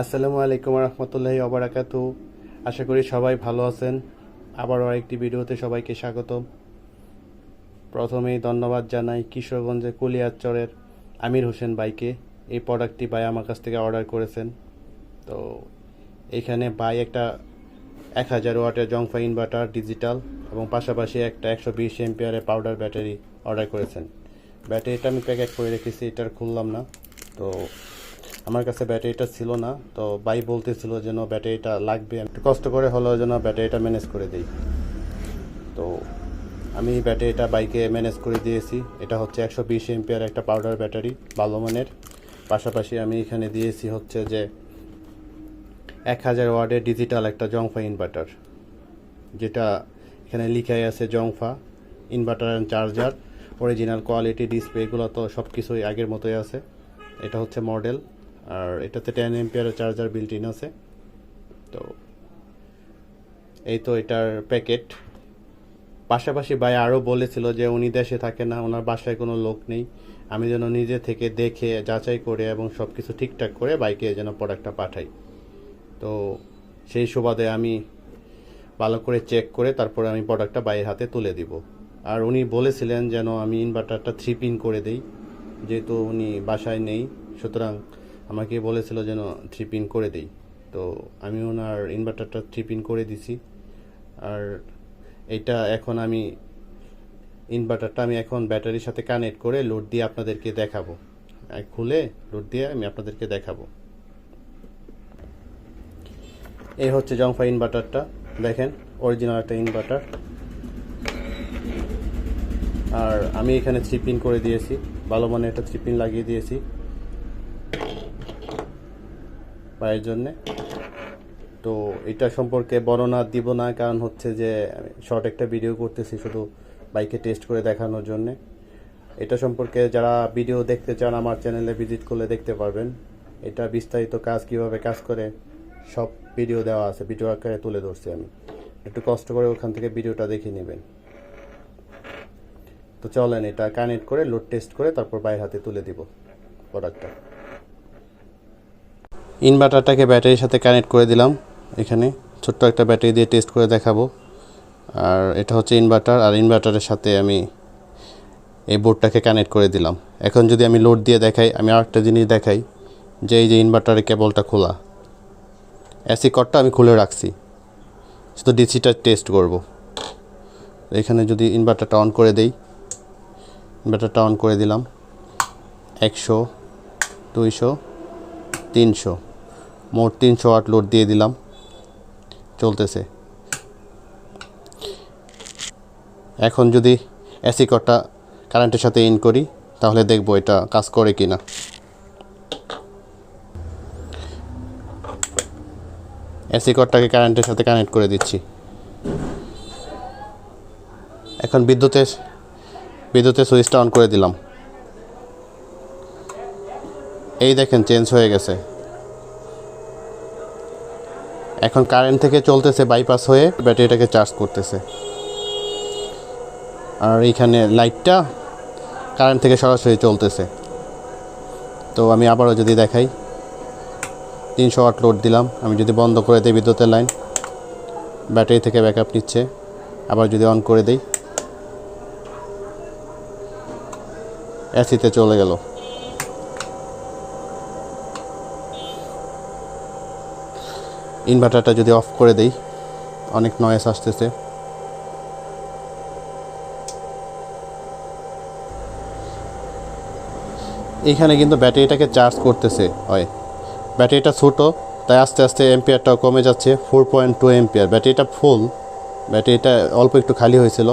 আসসালামু আলাইকুম রহমতুল্লাহি অবরাকাতু আশা করি সবাই ভালো আছেন। আবারও আরেকটি ভিডিওতে সবাইকে স্বাগত প্রথমেই ধন্যবাদ জানাই কিশোরগঞ্জের কুলিয়ারচরের আমির হোসেন বাইকে এই প্রোডাক্টটি ভাই আমার কাছ থেকে অর্ডার করেছেন। তো এখানে ভাই একটা এক হাজার ওয়াটের জংফা ইনভার্টার ডিজিটাল এবং পাশাপাশি একটা একশো বিশ এমপিয়ারের পাউডার ব্যাটারি অর্ডার করেছেন। ব্যাটারিটা আমি প্যাকেট করে রেখেছি, এটার খুললাম না। তো আমার কাছে ব্যাটারিটা ছিল না, তো ভাই বলতেছিল যেন ব্যাটারিটা লাগবে। একটু কষ্ট করে হলেও যেন ব্যাটারিটা ম্যানেজ করে দিই। তো আমি ব্যাটারিটা বাইকে ম্যানেজ করে দিয়েছি। এটা হচ্ছে একশো বিশ এমপিয়ার একটা পাউডার ব্যাটারি, ভালো মানের। পাশাপাশি আমি এখানে দিয়েছি হচ্ছে যে এক হাজার ওয়ার্ডের ডিজিটাল একটা জংফা ইনভার্টার যেটা এখানে লিখাই আছে জংফা inverter and charger original quality display এগুলো তো সব কিছুই আগের মতোই আছে। এটা হচ্ছে মডেল আর এটাতে টেন এমপিয়ারের চার্জার বিল্ট ইন আছে। তো এই তো এটার প্যাকেট পাশাপাশি ভাই আরও বলেছিল যে উনি দেশে থাকে না, ওনার বাসায় কোনো লোক নেই। আমি যেন নিজে থেকে দেখে, যাচাই করে এবং সব কিছু ঠিকঠাক করে বাইকে যেন প্রোডাক্টটা পাঠাই। তো সেই সুবাদে আমি ভালো করে চেক করে তারপরে আমি প্রোডাক্টটা বাইরের হাতে তুলে দিব। আর উনি বলেছিলেন যেন আমি ইনভার্টারটা থ্রি পিন করে দেই, যেহেতু উনি বাসায় নেই, সুতরাং আমাকে বলেছিল যেন থ্রি পিন করে দেই। তো আমি ওনার ইনভার্টারটা থ্রি পিন করে দিছি। আর এটা এখন আমি ইনভার্টারটা আমি এখন ব্যাটারির সাথে কানেক্ট করে লোড দিয়ে আপনাদেরকে দেখাবো। খুলে লোড দিয়ে আমি আপনাদেরকে দেখাবো। এই হচ্ছে জংফা ইনভার্টারটা দেখেন অরিজিনাল একটা ইনভার্টার আর আমি এখানে থ্রি পিন করে দিয়েছি। ভালো মানের একটা থ্রি পিন লাগিয়ে দিয়েছি। পায়ের জন্যে। তো এটা সম্পর্কে বর্ণনা দিব না, কারণ হচ্ছে যে শর্ট একটা ভিডিও করতেছি শুধু বাইকে টেস্ট করে দেখানোর জন্যে। এটা সম্পর্কে যারা ভিডিও দেখতে চান, আমার চ্যানেলে ভিজিট করলে দেখতে পারবেন। এটা বিস্তারিত কাজ কীভাবে কাজ করে, সব ভিডিও দেওয়া আছে। ভিডিও আকারে তুলে ধরছি আমি। একটু কষ্ট করে ওখান থেকে ভিডিওটা দেখে নেবেন। তো চলেন এটা কানেক্ট করে লোড টেস্ট করে, তারপর বাইরের হাতে তুলে দিব প্রোডাক্টটা ইনভার্টারটাকে ব্যাটারির সাথে কানেক্ট করে দিলাম এখানে। ছোট্ট একটা ব্যাটারি দিয়ে টেস্ট করে দেখাবো। আর এটা হচ্ছে ইনভার্টার, আর ইনভার্টারের সাথে আমি এই বোর্ডটাকে কানেক্ট করে দিলাম। এখন যদি আমি লোড দিয়ে দেখাই, আমি আরেকটা জিনিস দেখাই, যে এই যে ইনভার্টারের কেবলটা খোলা এসি কটটা আমি খুলে রাখছি। শুধু ডিসিটা টেস্ট করব। এখানে যদি ইনভার্টারটা অন করে দেই, ইনভার্টারটা অন করে দিলাম। একশো, দুইশো, তিনশো। মোট তিনশো আট লোড দিয়ে দিলাম। চলতেছে। এখন যদি এসি কটটা কারেন্টের সাথে ইন করি, তাহলে দেখব এটা কাজ করে কি না এসি কটটাকে কারেন্টের সাথে কানেক্ট করে দিচ্ছি। এখন বিদ্যুতের বিদ্যুতের সুইচটা অন করে দিলাম। এই দেখেন, চেঞ্জ হয়ে গেছে। এখন কারেন্ট থেকে চলতেছে বাইপাস হয়ে ব্যাটারিটাকে চার্জ করতেছে। আর এইখানে লাইটটা কারেন্ট থেকে সরাসরি চলতেছে। তো আমি আবারও যদি দেখাই, তিনশো ওয়াট লোড দিলাম, আমি যদি বন্ধ করে দিই বিদ্যুতের লাইন ব্যাটারি থেকে ব্যাকআপ নিচ্ছে। আবার যদি অন করে দিই এসিতে চলে গেল। ইনভার্টারটা যদি অফ করে দেই, অনেক নয়েস আসতেছে। এইখানে কিন্তু ব্যাটারিটাকে চার্জ করতেছে, হয়। ব্যাটারিটা ছোটো, তাই আস্তে আস্তে এম্পিয়ারটাও কমে যাচ্ছে ফোর পয়েন্ট টু এম্পিয়ার ব্যাটারিটা ফুল ব্যাটারিটা অল্প একটু খালি হয়েছিল।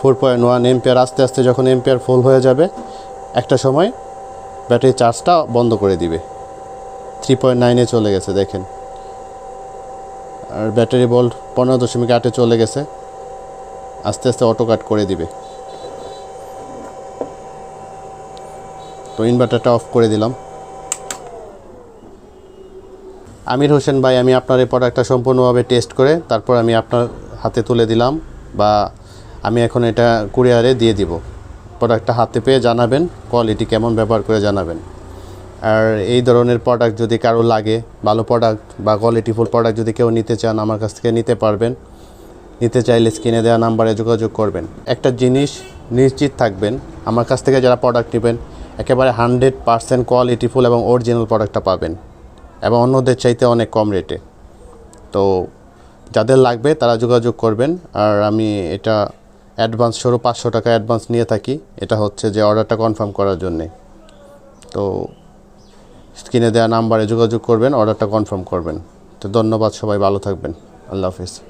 ফোর পয়েন্ট ওয়ান এম্পিয়ার আস্তে আস্তে যখন এম্পিয়ার ফুল হয়ে যাবে, একটা সময় ব্যাটারি চার্জটা বন্ধ করে দিবে। থ্রি পয়েন্ট নাইনে চলে গেছে, দেখেন। আর ব্যাটারি ভোল্ট পনেরো দশমিক আটে চলে গেছে। আস্তে আস্তে অটো কাট করে দিবে। তো ইনভার্টারটা অফ করে দিলাম। আমির হোসেন ভাই, আমি আপনার এই প্রোডাক্টটা সম্পূর্ণভাবে টেস্ট করে, তারপর আমি আপনার হাতে তুলে দিলাম বা আমি এখন এটা কুরিয়ারে দিয়ে দিব। প্রোডাক্টটা হাতে পেয়ে জানাবেন কোয়ালিটি কেমন, ব্যবহার করে জানাবেন। আর এই ধরনের প্রোডাক্ট যদি কারও লাগে, ভালো প্রোডাক্ট বা কোয়ালিটিফুল প্রোডাক্ট যদি কেউ নিতে চান, আমার কাছ থেকে নিতে পারবেন। নিতে চাইলে স্ক্রিনে দেওয়া নাম্বারে যোগাযোগ করবেন। একটা জিনিস নিশ্চিত থাকবেন, আমার কাছ থেকে যারা প্রোডাক্ট নেবেন, একেবারে হান্ড্রেড পারসেন্ট কোয়ালিটিফুল এবং অরিজিনাল প্রোডাক্টটা পাবেন এবং অন্যদের চাইতে অনেক কম রেটে তো যাদের লাগবে তারা যোগাযোগ করবেন। আর আমি এটা অ্যাডভান্স স্বরূপ পাঁচশো টাকা অ্যাডভান্স নিয়ে থাকি। এটা হচ্ছে যে অর্ডারটা কনফার্ম করার জন্যে। তো স্ক্রিনে দেওয়া নাম্বারে যোগাযোগ করবেন অর্ডারটা কনফার্ম করবেন। তো ধন্যবাদ সবাই, ভালো থাকবেন। আল্লাহ হাফিজ।